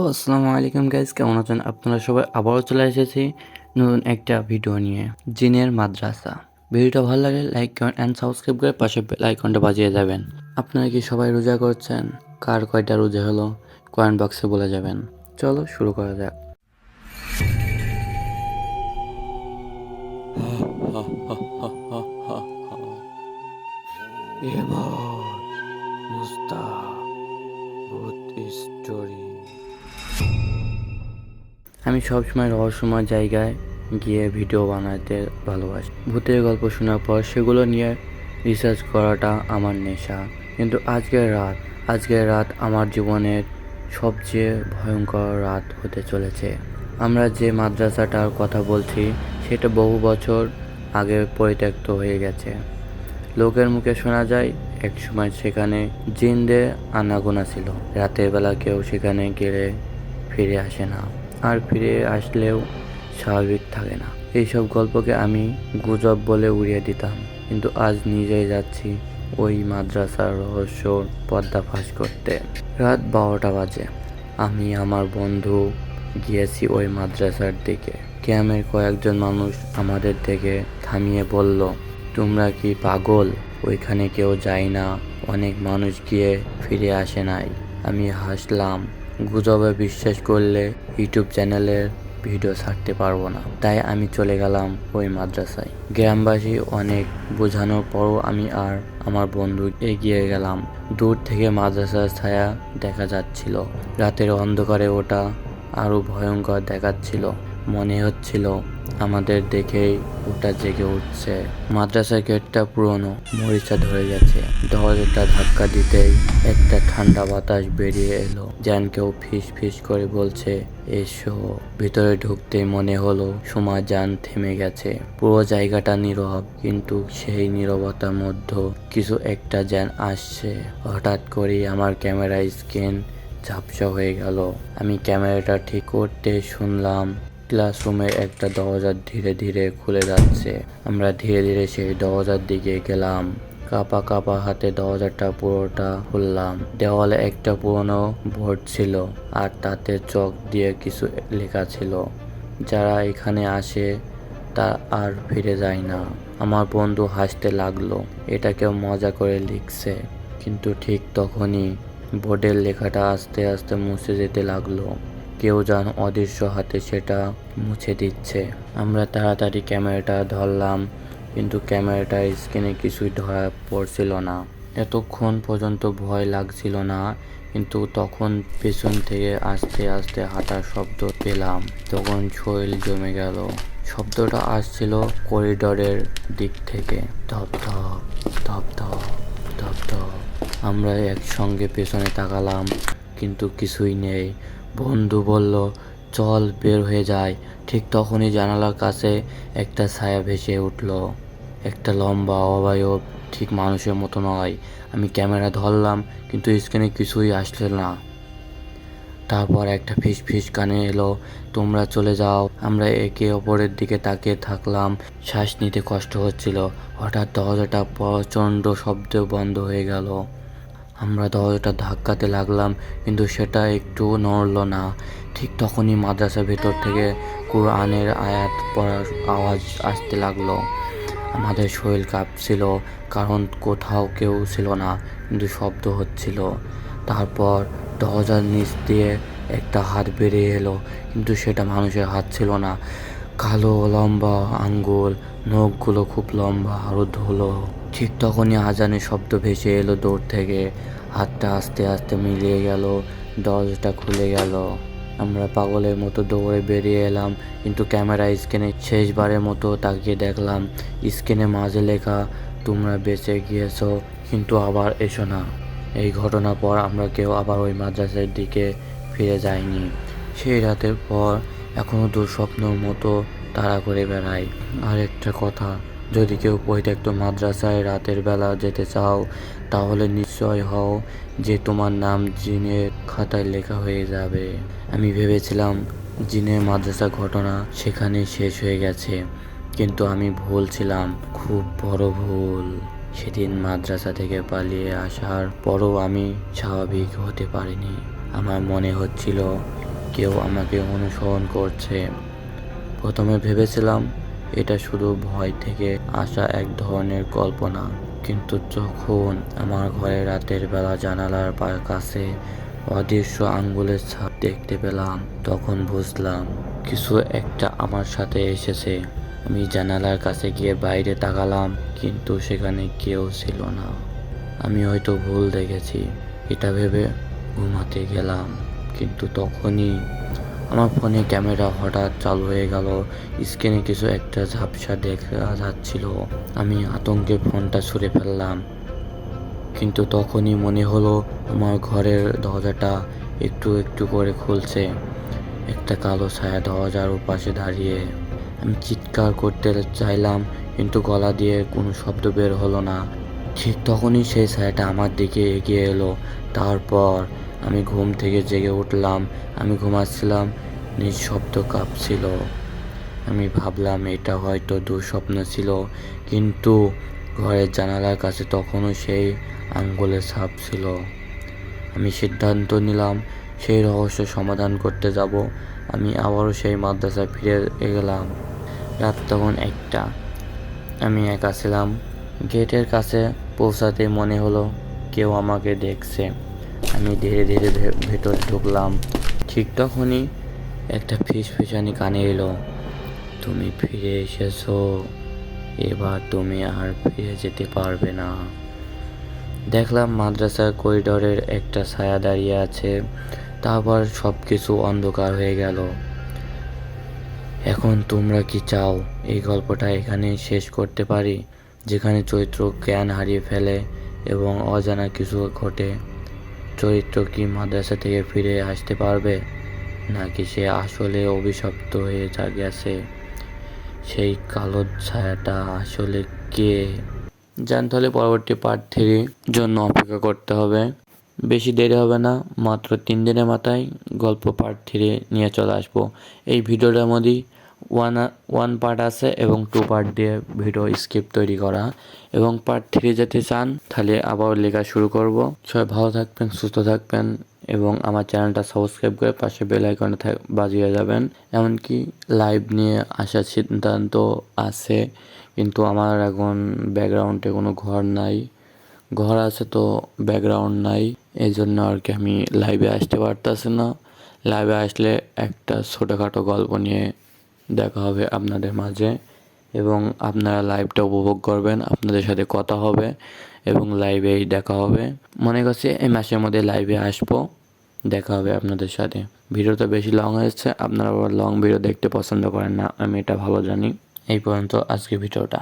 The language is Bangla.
হ্যালো আসসালামু আলাইকুম গাইজ কেমন আছেন? আপনারা সবাই আবারও চলে এসেছি নতুন একটা ভিডিও নিয়ে, জিনের মাদ্রাসা। ভিডিওটা ভালো লাগলে লাইক কমেন্ট অ্যান্ড সাবস্ক্রাইব করে পাশে আইকনটা বাজিয়ে যাবেন। আপনারা কি সবাই রোজা করছেন? কার কয়টা রোজা হলো? কয়েন বক্সে বলে যাবেন। চলো শুরু করা যাক। স্টোরি আমি সবসময় রহস্যময় জায়গায় গিয়ে ভিডিও বানাতে ভালোবাসি। ভূতের গল্প শোনার পর সেগুলো নিয়ে রিসার্চ করাটা আমার নেশা। কিন্তু আজকের রাত আজকের রাত আমার জীবনের সবচেয়ে ভয়ঙ্কর রাত হতে চলেছে। আমরা যে মাদ্রাসাটার কথা বলছি, সেটা বহু বছর আগে পরিত্যক্ত হয়ে গেছে। লোকের মুখে শোনা যায় এক সময় সেখানে জিনদের আনাগোনা ছিল। রাতের বেলা কেউ সেখানে গেলে ফিরে আসে না। আর ফিরে আসলেও স্বাভাবিক থাকে না। এইসব গল্পকে আমি গুজব বলে উড়িয়ে দিতাম। কিন্তু আজ নিজেই যাচ্ছি ওই মাদ্রাসার রহস্য পর্দা ফাঁস করতে। রাত বারোটা বাজে। আমি আমার বন্ধু গিয়েছি ওই মাদ্রাসার দিকে। ক্যামের কয়েকজন মানুষ আমাদের থেকে থামিয়ে বলল, তোমরা কি পাগল? ওইখানে কেউ যায় না। অনেক মানুষ গিয়ে ফিরে আসে নাই। আমি হাসলাম। গুজবে বিশ্বাস করলে ইউটিউব চ্যানেলের ভিডিও ছাড়তে পারব না। তাই আমি চলে গেলাম ওই মাদ্রাসায়। গ্রামবাসী অনেক বোঝানোর পরও আমি আর আমার বন্ধু এগিয়ে গেলাম। দূর থেকে মাদ্রাসার ছায়া দেখা যাচ্ছিল। রাতের অন্ধকারে ওটা আরও ভয়ঙ্কর দেখাচ্ছিল। মনে হচ্ছিল আমাদের দেখেই ওটা জেগে উঠছে। মাদ্রাসার গেটটা পুরনো, মরিচা ধরে গেছে। দরজাটা ধাক্কা দিতেই একটা ঠান্ডা বাতাস বেরিয়ে এলো। যেন কেউ ফিস ফিস করে বলছে, এসো। ভিতরে ঢুকতেই মনে হলো সময় যান থেমে গেছে। পুরো জায়গাটা নীরব, কিন্তু সেই নীরবতার মধ্যে কিছু একটা যেন আসছে। হঠাৎ করেই আমার ক্যামেরা স্ক্রিন ঝাপসা হয়ে গেল। আমি ক্যামেরাটা ঠিক করতে শুনলাম ক্লাসরুমের একটা দরজা ধীরে ধীরে খুলে যাচ্ছে। আমরা ধীরে ধীরে সেই দরজার দিকে গেলাম। কাপা কাপা হাতে দরজাটা পুরোটা খুললাম। দেওয়ালে একটা পুরনো বোর্ড ছিল আর তাতে চক দিয়ে কিছু লেখা ছিল। যারা এখানে আসে তা আর ফিরে যায় না। আমার বন্ধু হাসতে লাগল, এটা কেউ মজা করে লিখছে। কিন্তু ঠিক তখনই বোর্ডের লেখাটা আস্তে আস্তে মুছে যেতে লাগল। কেউ যেন অদৃশ্য হাতে সেটা মুছে দিচ্ছে। আমরা তাড়াতাড়ি ক্যামেরাটা ধরলাম, কিন্তু ক্যামেরাটা স্ক্রিনে কিছুই ধরা পড়ছিল না। এতক্ষণ পর্যন্ত ভয় লাগছিল না, কিন্তু তখন পেছন থেকে আস্তে আস্তে হাঁটার শব্দ পেলাম। তখন শরীর জমে গেল। শব্দটা আসছিল করিডরের দিক থেকে। ধপ ধপ ধপ ধপ ধপ ধপ। আমরা একসঙ্গে পেছনে তাকালাম, কিন্তু কিছুই নেই। বন্ধু বলল, চল, বের হয়ে যায় ঠিক তখনই জানালার কাছে একটা ছায়া ভেসে উঠল। একটা লম্বা, অবয়ব, ঠিক মানুষের মতো নয়। আমি ক্যামেরা ধরলাম, কিন্তু স্ক্রিনে কিছুই আসলো না। তারপর একটা ফিস ফিস কানে এলো, তোমরা চলে যাও। আমরা একে অপরের দিকে তাকিয়ে থাকলাম। শ্বাস নিতে কষ্ট হচ্ছিল। হঠাৎ দরজাটা প্রচণ্ড শব্দে বন্ধ হয়ে গেল। আমরা দরজাটা ধাক্কাতে লাগলাম, কিন্তু সেটা একটু নড়ল না। ঠিক তখনই মাদ্রাসার ভেতর থেকে কোরআনের আয়াত পড়ার আওয়াজ আসতে লাগল। আমাদের শরীর কাঁপছিল, কারণ কোথাও কেউ ছিল না, কিন্তু শব্দ হচ্ছিল। তারপর দরজার নিচ দিয়ে একটা হাত বেরিয়ে এলো, কিন্তু সেটা মানুষের হাত ছিল না। কালো, লম্বা আঙ্গুল, নখগুলো খুব লম্বা আরও ধুলো ঠিক তখনই আজানের শব্দ ভেসে এলো দৌড় থেকে। হাতটা আস্তে আস্তে মিলিয়ে গেল, দরজাটা খুলে গেল। আমরা পাগলের মতো দৌড়ে বেরিয়ে এলাম, কিন্তু ক্যামেরা স্ক্রিনে শেষবারের মতো তাকিয়ে দেখলাম স্ক্রিনে মাঝে লেখা, তোমরা বেঁচে গিয়েছো, কিন্তু আবার এসো না। এই ঘটনার পর আমরা কেউ আবার ওই মাদ্রাসার দিকে ফিরে যাইনি। সেই রাতের পর এখনও দুঃস্বপ্নের মতো তাড়া করে বেড়াই। আর একটা কথা যদি কেউ পরিত্যক্ত মাদ্রাসায় রাতের বেলা যেতে চাও, তাহলে নিশ্চয় হও যে তোমার নাম জিনের খাতায় লেখা হয়ে যাবে। আমি ভেবেছিলাম জিনের মাদ্রাসা ঘটনা সেখানে শেষ হয়ে গেছে, কিন্তু আমি ভুল ছিলাম। খুব বড় ভুল। সেদিন মাদ্রাসা থেকে পালিয়ে আসার পরও আমি স্বাভাবিক হতে পারিনি। আমার মনে হচ্ছিল কেউ আমাকে অনুসরণ করছে। প্রথমে ভেবেছিলাম এটা শুধু ভয় থেকে আসা এক ধরনের কল্পনা। কিন্তু যখন আমার ঘরে রাতের বেলা জানালার কাছে অদৃশ্য আঙ্গুলের ছাপ দেখতে পেলাম, তখন বুঝলাম কিছু একটা আমার সাথে এসেছে। আমি জানালার কাছে গিয়ে বাইরে তাকালাম, কিন্তু সেখানে কেউ ছিল না। আমি হয়তো ভুল দেখেছি, এটা ভেবে ঘুমাতে গেলাম, কিন্তু তখনই আমার ফোনে ক্যামেরা হঠাৎ চালু হয়ে গেল। স্ক্রিনে কিছু একটা ঝাপসা দেখা যাচ্ছিল। আমি আতঙ্কে ফোনটা ছুঁড়ে ফেললাম। কিন্তু তখনই মনে হলো আমার ঘরের দরজাটা একটু একটু করে খুলছে। একটা কালো ছায়া দরজার পাশে দাঁড়িয়ে। আমি চিৎকার করতে চাইলাম, কিন্তু গলা দিয়ে কোনো শব্দ বের হলো না। ঠিক তখনই সেই ছায়াটা আমার দিকে এগিয়ে এলো। তারপর আমি ঘুম থেকে জেগে উঠলাম, আমি ঘুমাচ্ছিলাম নিঃশব্দ কাঁপছিল। আমি ভাবলাম, এটা হয়তো দুঃস্বপ্ন ছিল, কিন্তু ঘরের জানালার কাছে তখনও সেই আঙ্গুলের ছাপ ছিল। আমি সিদ্ধান্ত নিলাম, সেই রহস্য সমাধান করতে যাব। আমি আবারও সেই মাদ্রাসায় ফিরে গেলাম রাত তখন একটা। আমি একা ছিলাম। গেটের কাছে পৌঁছাতে মনে হলো, কেউ আমাকে দেখছে। আমি ধীরে ধীরে ভেতরে ঢুকলাম। ঠিক তখনই একটা ফিস ফিসানি কানে এলো, তুমি ফিরে এসেছ, এবার তুমি আর ফিরে যেতে পারবে না। দেখলাম মাদ্রাসার করিডোরের একটা ছায়া দাঁড়িয়ে আছে, তারপর সব কিছু অন্ধকার হয়ে গেল। এখন তোমরা কি চাও, এই গল্পটা এখানে শেষ করতে পারি, যেখানে চরিত্র জ্ঞান হারিয়ে ফেলে এবং অজানা কিছু ঘটে? চরিত্র কি মাদ্রাসা থেকে ফিরে আসতে পারবে নাকি সে আসলে অভিশপ্ত হয়ে যা গেছে? সেই কালো ছায়াটা আসলে কে? জানতে হলে পরবর্তী পার্ট থ্রির জন্য অপেক্ষা করতে হবে। বেশি দেরি হবে না, মাত্র তিন দিনের মাথায় গল্প পার্ট থ্রি নিয়ে চলে আসব। এই ভিডিওটার মধ্যেই ওয়ান ওয়ান পার্ট আছে এবং টু পার্ট দিয়ে ভিডিও স্ক্রিপ্ট তৈরি করা। এবং পার্ট থ্রি যেতে চান, তাহলে আবার লেখা শুরু করব। সবাই ভালো থাকবেন, সুস্থ থাকবেন এবং আমার চ্যানেলটা সাবস্ক্রাইব করে পাশে বেল আইকনে বাজিয়ে যাবেন। এমনকি লাইভ নিয়ে আসার সিদ্ধান্ত আছে, কিন্তু আমার এখন ব্যাকগ্রাউন্ডে কোনো ঘর নাই। ঘর আছে তো ব্যাকগ্রাউন্ড নাই এই জন্য আর কি আমি লাইভে আসতে পারতেছি না। লাইভে আসলে একটা ছোটোখাটো গল্প নিয়ে দেখা হবে আপনাদের মাঝে এবং আপনারা লাইভটা উপভোগ করবেন, আপনাদের সাথে কথা হবে এবং লাইভেই দেখা হবে। মনে করছি এই মাসের মধ্যে লাইভে আসব, দেখা হবে আপনাদের সাথে। ভিডিওটা বেশি লং হয়েছে, আপনারা আবার লং ভিডিও দেখতে পছন্দ করেন না, আমি এটা ভালো জানি। এই পর্যন্ত আজকে ভিডিওটা